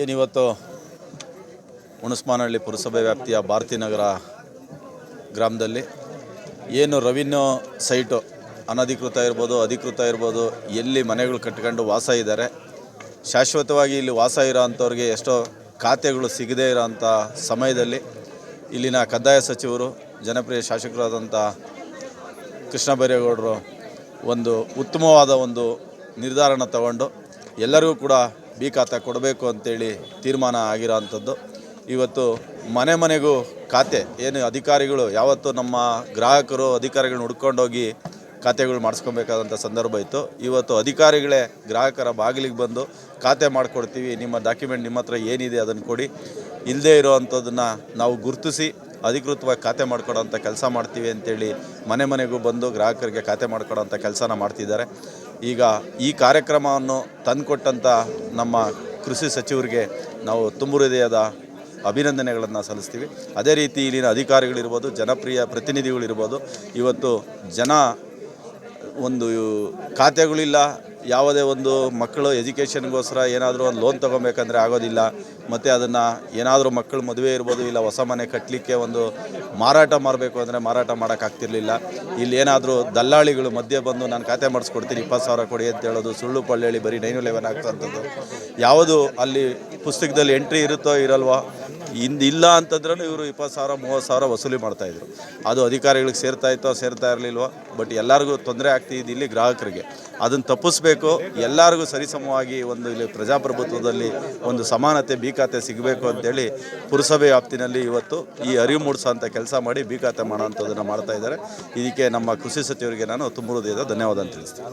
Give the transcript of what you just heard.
ಏನಿವತ್ತು ಹುಣಸ್ಮಾನಹಳ್ಳಿ ಪುರಸಭೆ ವ್ಯಾಪ್ತಿಯ ಭಾರತೀನಗರ ಗ್ರಾಮದಲ್ಲಿ ಏನು ರೆವಿನ್ಯೂ ಸೈಟು ಅನಧಿಕೃತ ಇರ್ಬೋದು, ಅಧಿಕೃತ ಇರ್ಬೋದು, ಎಲ್ಲಿ ಮನೆಗಳು ಕಟ್ಕೊಂಡು ವಾಸ ಇದ್ದಾರೆ, ಶಾಶ್ವತವಾಗಿ ಇಲ್ಲಿ ವಾಸ ಇರೋ ಅಂಥವ್ರಿಗೆ ಎಷ್ಟೋ ಖಾತೆಗಳು ಸಿಗದೇ ಇರೋಂಥ ಸಮಯದಲ್ಲಿ ಇಲ್ಲಿನ ಕಂದಾಯ ಸಚಿವರು, ಜನಪ್ರಿಯ ಶಾಸಕರಾದಂಥ ಕೃಷ್ಣ ಬೈರೇಗೌಡರು ಒಂದು ಉತ್ತಮವಾದ ಒಂದು ನಿರ್ಧಾರನ ತಗೊಂಡು ಎಲ್ಲರಿಗೂ ಕೂಡ ಬಿ ಖಾತೆ ಕೊಡಬೇಕು ಅಂತೇಳಿ ತೀರ್ಮಾನ ಆಗಿರೋ ಅಂಥದ್ದು ಇವತ್ತು ಮನೆ ಮನೆಗೂ ಖಾತೆ, ಏನು ಅಧಿಕಾರಿಗಳು, ಯಾವತ್ತು ನಮ್ಮ ಗ್ರಾಹಕರು ಅಧಿಕಾರಿಗಳನ್ನ ಹುಡ್ಕೊಂಡೋಗಿ ಖಾತೆಗಳು ಮಾಡಿಸ್ಕೊಬೇಕಾದಂಥ ಸಂದರ್ಭ ಇತ್ತು. ಇವತ್ತು ಅಧಿಕಾರಿಗಳೇ ಗ್ರಾಹಕರ ಬಾಗಿಲಿಗೆ ಬಂದು ಖಾತೆ ಮಾಡಿಕೊಡ್ತೀವಿ, ನಿಮ್ಮ ಡಾಕ್ಯುಮೆಂಟ್ ನಿಮ್ಮ ಹತ್ರ ಏನಿದೆ ಅದನ್ನು ಕೊಡಿ. ಇಲ್ಲದೇ ಇರೋ ನಾವು ಗುರುತಿಸಿ ಅಧಿಕೃತವಾಗಿ ಖಾತೆ ಮಾಡ್ಕೊಡೋಂಥ ಕೆಲಸ ಮಾಡ್ತೀವಿ ಅಂತೇಳಿ ಮನೆ ಮನೆಗೂ ಬಂದು ಗ್ರಾಹಕರಿಗೆ ಖಾತೆ ಮಾಡ್ಕೊಡೋಂಥ ಕೆಲಸನ ಮಾಡ್ತಿದ್ದಾರೆ. ಈಗ ಈ ಕಾರ್ಯಕ್ರಮವನ್ನು ತಂದುಕೊಟ್ಟಂಥ ನಮ್ಮ ಕೃಷಿ ಸಚಿವರಿಗೆ ನಾವು ತುಂಬು ಹೃದಯದ ಅಭಿನಂದನೆಗಳನ್ನು ಸಲ್ಲಿಸ್ತೀವಿ. ಅದೇ ರೀತಿ ಇಲ್ಲಿನ ಅಧಿಕಾರಿಗಳಿರ್ಬೋದು, ಜನಪ್ರಿಯ ಪ್ರತಿನಿಧಿಗಳಿರ್ಬೋದು, ಇವತ್ತು ಜನ ಒಂದು ಖಾತೆಗಳಿಲ್ಲ, ಯಾವುದೇ ಒಂದು ಮಕ್ಕಳು ಎಜುಕೇಷನ್ಗೋಸ್ಕರ ಏನಾದರೂ ಒಂದು ಲೋನ್ ತೊಗೊಬೇಕಂದ್ರೆ ಆಗೋದಿಲ್ಲ, ಮತ್ತು ಅದನ್ನು ಏನಾದರೂ ಮಕ್ಕಳು ಮದುವೆ ಇರ್ಬೋದು ಇಲ್ಲ ಹೊಸ ಮನೆ ಕಟ್ಟಲಿಕ್ಕೆ ಒಂದು ಮಾರಾಟ ಮಾಡಬೇಕು ಅಂದರೆ ಮಾರಾಟ ಮಾಡೋಕ್ಕಾಗ್ತಿರ್ಲಿಲ್ಲ. ಇಲ್ಲಿ ಏನಾದರೂ ದಲ್ಲಾಳಿಗಳು ಮಧ್ಯೆ ಬಂದು ನಾನು ಖಾತೆ ಮಾಡಿಸ್ಕೊಡ್ತೀನಿ, ಇಪ್ಪತ್ತು ಸಾವಿರ ಕೊಡಿ ಅಂತ ಹೇಳೋದು, ಸುಳ್ಳು ಪಳ್ಳಿ ಬರೀ ನೈನು ಲೆವೆನ್ ಆಗ್ತಂಥದ್ದು ಯಾವುದು ಅಲ್ಲಿ ಪುಸ್ತಕದಲ್ಲಿ ಎಂಟ್ರಿ ಇರುತ್ತೋ ಇರಲ್ವೋ ಇಂದು ಇಲ್ಲ ಅಂತಂದ್ರೂ ಇವರು ಇಪ್ಪತ್ತು ಸಾವಿರ, ಮೂವತ್ತು ಸಾವಿರ ವಸೂಲಿ ಮಾಡ್ತಾಯಿದ್ರು ಅದು ಅಧಿಕಾರಿಗಳಿಗೆ ಸೇರ್ತಾ ಇತ್ತೋ, ಸೇರ್ತಾ ಇರಲಿಲ್ವೋ ಬಟ್ ಎಲ್ಲರಿಗೂ ತೊಂದರೆ ಆಗ್ತಿದ್ದು ಇಲ್ಲಿ ಗ್ರಾಹಕರಿಗೆ. ಅದನ್ನು ತಪ್ಪಿಸ್ಬೇಕು, ಎಲ್ಲರಿಗೂ ಸರಿಸಮವಾಗಿ ಒಂದು ಇಲ್ಲಿ ಪ್ರಜಾಪ್ರಭುತ್ವದಲ್ಲಿ ಒಂದು ಸಮಾನತೆ, ಬಿ ಖಾತೆ ಸಿಗಬೇಕು ಅಂತೇಳಿ ಪುರಸಭೆ ವ್ಯಾಪ್ತಿನಲ್ಲಿ ಇವತ್ತು ಈ ಅರಿವು ಮೂಡಿಸೋಂಥ ಕೆಲಸ ಮಾಡಿ ಬಿ ಖಾತೆ ಮಾಡ್ತಾ ಇದ್ದಾರೆ. ಇದಕ್ಕೆ ನಮ್ಮ ಕೃಷಿ ಸಚಿವರಿಗೆ ನಾನು ತುಂಬ ಹೃದಯದ ಧನ್ಯವಾದ ಅಂತ ತಿಳಿಸ್ತೀನಿ.